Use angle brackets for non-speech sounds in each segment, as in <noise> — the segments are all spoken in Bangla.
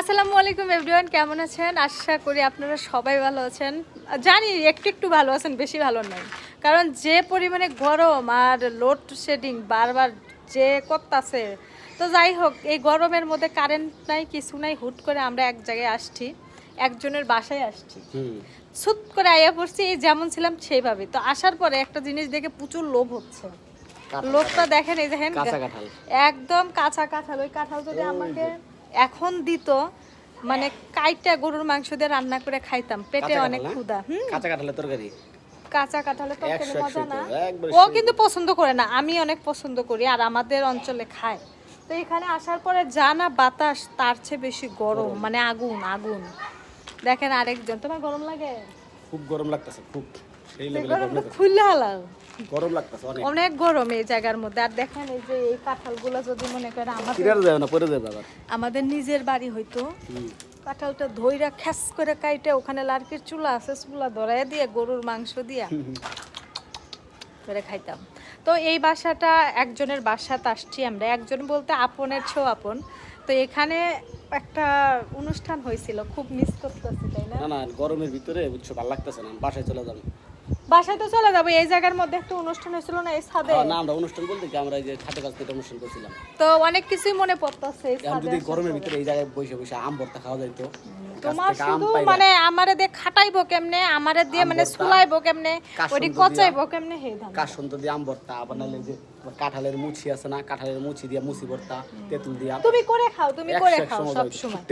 আসসালামু আলাইকুম এভরিওয়ান কেমন আছেন? আশা করি আপনারা সবাই ভালো আছেন। জানি একটু একটু ভালো আছেন বেশি ভালো নয়। কারণ যে পরিমাণে গরম আর লোড শেডিং বারবার যে করতেছে তো যাই হোক এই গরমের মধ্যে কারেন্ট নাই কিছু নাই হুট করে আমরা এক জায়গায় আসছি একজনের বাসায় আসছি। ছুট করে আইয়া পড়ছি এই যেমন ছিলাম সেইভাবে তো আসার পরে একটা জিনিস দেখে প্রচুর লোভ হচ্ছে। লোভটা দেখেন এই দেখেন কাঁচা একদম কাঁচা কাঁঠাল। ওই কাঁঠাল যদি আমাকে এখন দিত মানে কাইটা গরুর মাংস দিয়ে রান্না করে খাইতাম। পেটে কাঁচা অনেক? ক্ষুধা হুম। কাঁচা কাঁঠালের তরকারি? কাঁচা কাঁঠালের তরকারি মজা না। ও কিন্তু পছন্দ করে না আমি অনেক পছন্দ করি আর আমাদের অঞ্চলে খায়। তো এখানে আসার পরে যা না বাতাস তার চেয়ে বেশি গরম। মানে আগুন আগুন। দেখেন আরেকজন তোমার গরম লাগে? খুব গরম লাগতেছে খুব সেই লেভেলে গরম গরম লাগতেছে। খুললে হালাল। গরম লাগতেছে অনেক। অনেক গরম এই জায়গার মধ্যে। আর দেখেন এই যে এই কাঁঠালগুলো যদি মনে করে আমাদের কিনারে যাবে না পরে যাবে আবার আমাদের নিজের বাড়ি হইতো। কাঁঠালটা ধইরা খ্যাস করে কাইটে ওখানে লার্কির চুলা আছে চুলা ধরাই দিয়ে গরুর মাংস দিয়া। করে খাইতাম। তো এই বাসাটা একজনের বাসাতে আসছি আমরা। একজন বলতে আপনের ছেও আপন তো এখানে একটা অনুষ্ঠান হয়েছিল খুব মিস করতেছি তাই না? না না গরমের ভিতরে বুঝছ ভালো লাগতেছে না বাসায় চলে যাব। বাসায় তো চলে যাব এই জায়গার মধ্যে একটা অনুষ্ঠান হয়েছিল না এই ছাদে? না আমরা অনুষ্ঠান বলতে কি আমরা এই যে ছাদে কাছ থেকে অনুষ্ঠান করেছিলাম। তো অনেক কিছুই মনে পড়তেছে এই ছাদে যদি গরমের ভিতরে এই জায়গায় বসে বসে আম ভর্তা খাওয়া যাইতো তোমার শুধু মানে আমারে দিয়ে খাটাইবো কেমনে? আমারে দিয়ে মানে সুলাইবো কেমনে? দিয়া। কচাইবো কেমনে? হে ধান কাশন্ত দিয়ে আম ভর্তা আবার যে কাঁঠালের মুছি আছে না কাঁঠালের মুছি দিয়া মুছি ভর্তা তেঁতুল দিয়া তুমি করে খাও তুমি করে খাও সব সময়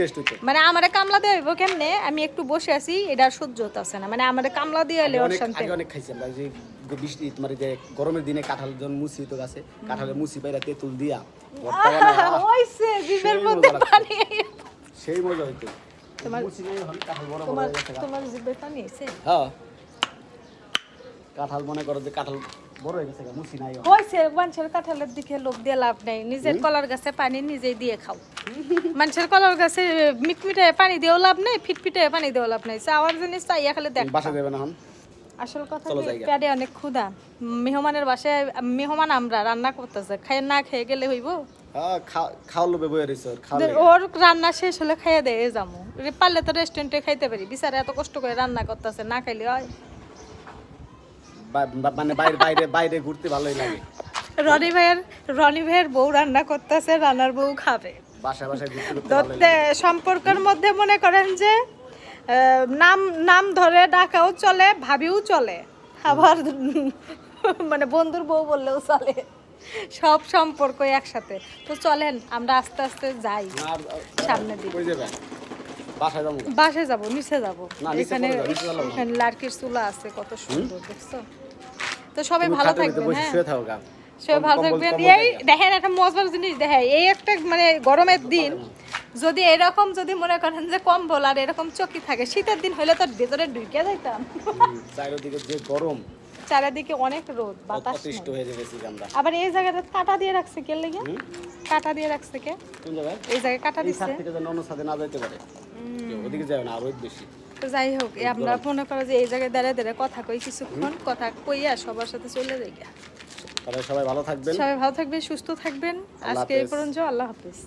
মানে আমারে কামলা দিয়ে হইব কেমনে? আমি একটু বসে আছি এটা সহ্য হতেছে না। মানে আমারে কামলা দিয়ে ওর অনেক খাইছি আমরা যে বৃষ্টি তোমার যে গরমের দিনে কাঁঠাল যখন মুছি তো গাছে কাঁঠালের মুছি পাইরা তেঁতুল দিয়া <laughs> ভর্তা হইছে জিভের সেই মধ্যে মজা লাগতো। পানি। সেই মজা হইতো তোমার- তোমার। তোমার জিভে পানি আছে হ্যাঁ। কাঁঠাল মনে করো যে কাঁঠাল বড় হয়ে গেছে গা, নাই হইছে মানুষের কাঁঠালের দিকে লোক দিয়ে লাভ নাই। নিজের কলার গাছে পানি নিজেই দিয়ে খাও। মানুষের কলার গাছে মিটমিটে পানি দিয়েও লাভ নেই ফিটফিটে পানি দিয়েও লাভ নাই। চাওয়ার জিনিস চাইয়া খালি দেখ। বাসা যাবে না এখন। আসল কথা। পেটে অনেক ক্ষুধা। মেহমানের বাসায় মেহমান আমরা রান্না করতেছে। খাই না খেয়ে গেলে হইব? হ্যাঁ ওর রান্না শেষ হলে খাইয়ে দেয় পারলে তো রেস্টুরেন্টে খাইতে পারি। বিচারে এত কষ্ট করে রান্না করতেছে না খাইলে হয়। মানে বাইরে বাইরে বাইরে ঘুরতে ভালোই লাগে। রনি ভাইয়ের রনি ভাইয়ের বউ রান্না করতেছে রান্নার বউ খাবে। বাসায় বাসায় সম্পর্কের মধ্যে মনে করেন যে নাম নাম ধরে ডাকাও চলে ভাবিও চলে। আবার মানে বন্ধুর বউ বললেও চলে। সব সম্পর্ক একসাথে। তো চলেন আমরা আস্তে আস্তে যাই আর সামনের দিকে। বাসায় যাব। বাসে যাব নিচে যাব। এখানে লার্কির চুলা আছে কত সুন্দর দেখছ? তো সবাই ভালো খাটের ভিতরে থাকবেন হ্যাঁ। সবাই ভালো থাকবেন। এই দেখেন একটা মজার জিনিস দেখেন এই একটা মানে গরমের দিন যদি এরকম যদি মনে করেন যে কম্বল আর এরকম চকি থাকে শীতের দিন হইলে তো ভেতরে ঢুকে যাইতাম। চারিদিকে যে গরম চারিদিকে অনেক রোদ বাতাস হয়ে যাবে আমরা আবার এই জায়গাটা কাটা দিয়ে রাখছে কে লেগে? কাটা দিয়ে রাখছে কে? কোন জায়গায়? এই জায়গায় কাটা দিচ্ছে। থেকে যেন অন্য সাথে না যাইতে পারে। ওদিকে যাবে না আরও বেশি। তো যাই হোক আমরা মনে করো যে এই জায়গায় দাঁড়িয়ে দাঁড়িয়ে কথা কই কিছুক্ষণ কথা কইয়া সবার সাথে চলে যাই তাহলে সবাই ভালো থাকবেন। সবাই ভালো থাকবেন সুস্থ থাকবেন। আজকে এই। পর্যন্ত আল্লাহ হাফিজ।